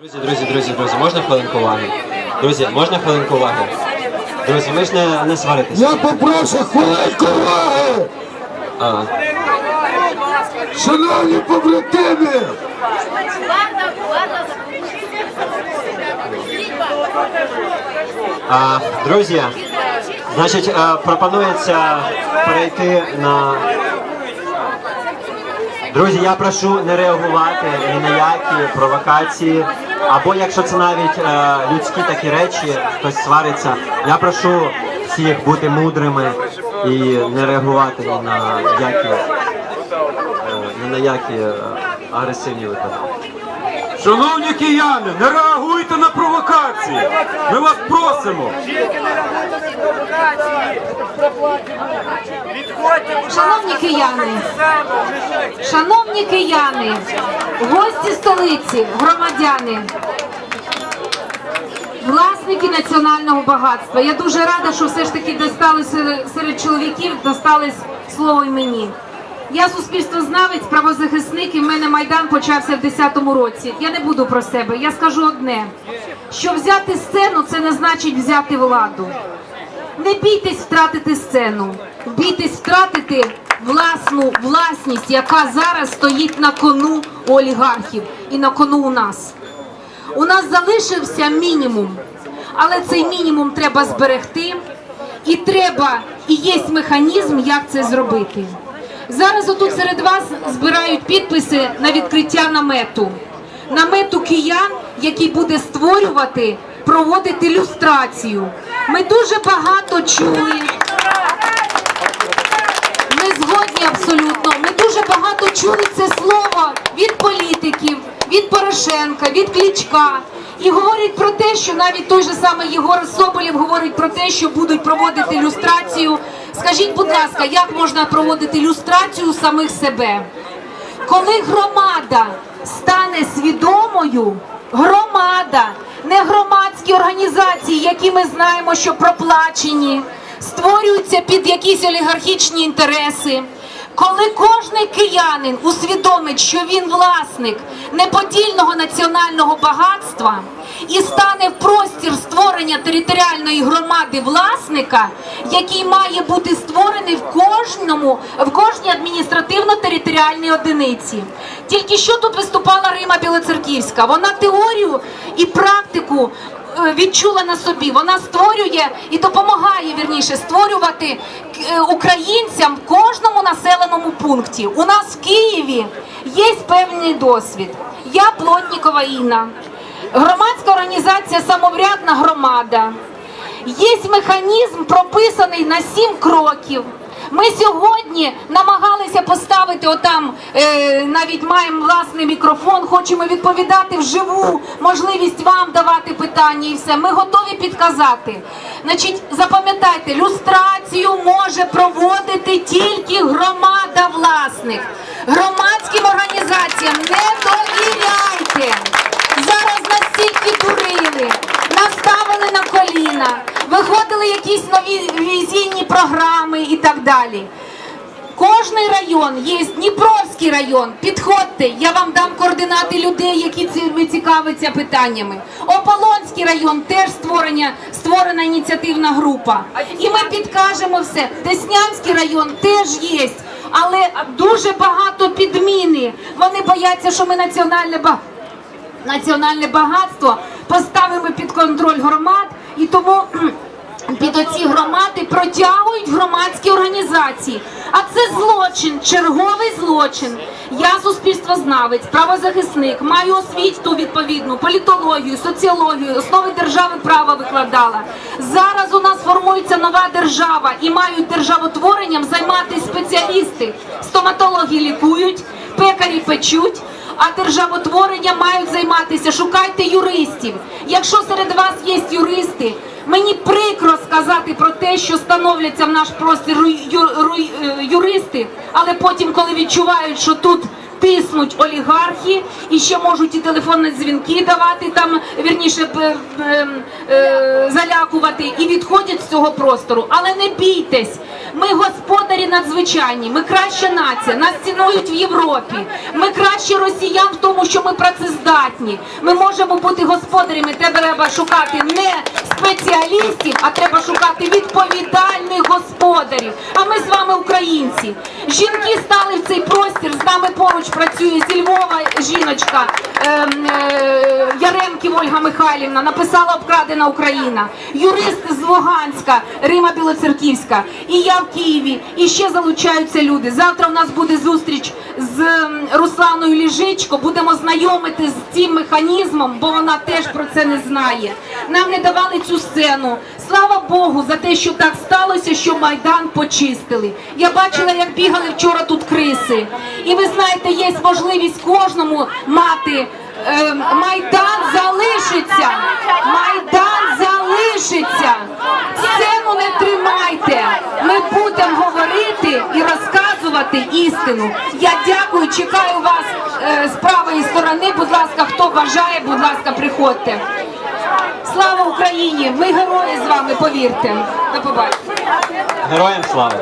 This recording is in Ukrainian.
Друзі, друзі, друзі, друзі, можна хвилинку уваги? Друзі, можна хвилинку уваги? Друзі, ми ж не, не сваритися. Я попрошу хвилинку уваги! А, Шановні побратими! а, друзі, значить, а, пропонується перейти на. Друзі, я прошу не реагувати ні на які провокації, або якщо це навіть е, людські такі речі, хтось свариться. Я прошу всіх бути мудрими і не реагувати ні на які, е, на які е, агресивні випадки. Шановні кияни, не реагуйте на провокації. Ми вас просимо. Шановні кияни, шановні кияни, гості столиці, громадяни, власники національного багатства. Я дуже рада, що все ж таки достали серед- чоловіків, достались слово і мені. Я суспільствознавець, правозахисник, і в мене майдан почався в 10-му році. Я не буду про себе. Я скажу одне: що взяти сцену це не значить взяти владу. Не бійтесь втратити сцену, бійтесь втратити власну власність, яка зараз стоїть на кону у олігархів і на кону у нас. У нас залишився мінімум, але цей мінімум треба зберегти, і треба, і є механізм, як це зробити. Зараз отут серед вас збирають підписи на відкриття намету. Намету киян, який буде створювати, проводити люстрацію. Ми дуже багато чули. Ми згодні абсолютно. Ми дуже багато чули це слово від політиків, від Порошенка, від Клічка. І говорять про те, що навіть той же самий Єгор Соболєв говорить про те, що будуть проводити люстрацію. Скажіть, будь ласка, як можна проводити люстрацію самих себе? Коли громада стане свідомою, громада, не громадські організації, які ми знаємо, що проплачені, створюються під якісь олігархічні інтереси. Коли кожний киянин усвідомить, що він власник неподільного національного багатства і стане в простір створення територіальної громади власника, який має бути створений в кожному в кожній адміністративно-територіальній одиниці. Тільки що тут виступала Рима Білоцерківська. Вона теорію і практику е, відчула на собі. Вона створює і допомагає вірніше створювати е, українцям в кожному населеному пункті. У нас в Києві є певний досвід. Я Плотнікова Інна, громадська організація Самоврядна громада. Є механізм прописаний на сім кроків. Ми сьогодні намагалися поставити отам, е, навіть маємо власний мікрофон, хочемо відповідати вживу, можливість вам давати питання і все. Ми готові підказати. Значить, запам'ятайте, люстрацію може проводити тільки громада власник. Громадським організаціям не довіряйте. Якісь нові візійні програми і так далі. Кожний район є Дніпровський район. Підходьте, я вам дам координати людей, які цими цікавляться питаннями. Ополонський район теж створення, створена ініціативна група. І ми підкажемо все. Деснянський район теж є, але дуже багато підміни. Вони бояться, що ми національне ба національне багатство поставимо під контроль громад і тому. Під оці громади протягують громадські організації. А це злочин, черговий злочин. Я суспільствознавець, правозахисник, маю освіту відповідну, політологію, соціологію, основи держави права викладала. Зараз у нас формується нова держава і мають державотворенням займатися спеціалісти. Стоматологи лікують, пекарі печуть. А державотворення мають займатися. Шукайте юристів. Якщо серед вас є юристи, мені прикро сказати про те, що становляться в наш простір е, юристи, але потім, коли відчувають, що тут тиснуть олігархи і ще можуть і телефонні дзвінки давати там, вірніше б- е, залякувати і відходять з цього простору. Але не бійтесь, Ми господарі надзвичайні, ми краща нація, нас цінують в Європі. Ми краще росіян в тому, що ми працездатні. Ми можемо бути господарями. Треба шукати не спеціалістів, а треба шукати відповідальних господарів. А ми з вами українці. Жінки стали в цей простір. З нами поруч працює зі Львова жіночка ем, е, Яремків Ольга Михайлівна. Написала обкрадена Україна. Юрист з Луганська Рима Білоцерківська. І я Києві. І ще залучаються люди. Завтра у нас буде зустріч з ем, Русланою Ліжичко. Будемо знайомити з цим механізмом, бо вона теж про це не знає. Нам не давали цю сцену. Слава Богу за те, що так сталося, що Майдан почистили. Я бачила, як бігали вчора тут криси. І ви знаєте, є можливість кожному мати. е, Майдан залишиться! Майдан залишиться! Розказувати істину. Я дякую, чекаю вас е, з правої сторони. Будь ласка, хто бажає, будь ласка, приходьте. Слава Україні! Ми герої з вами, повірте. До побачення. Героям слава!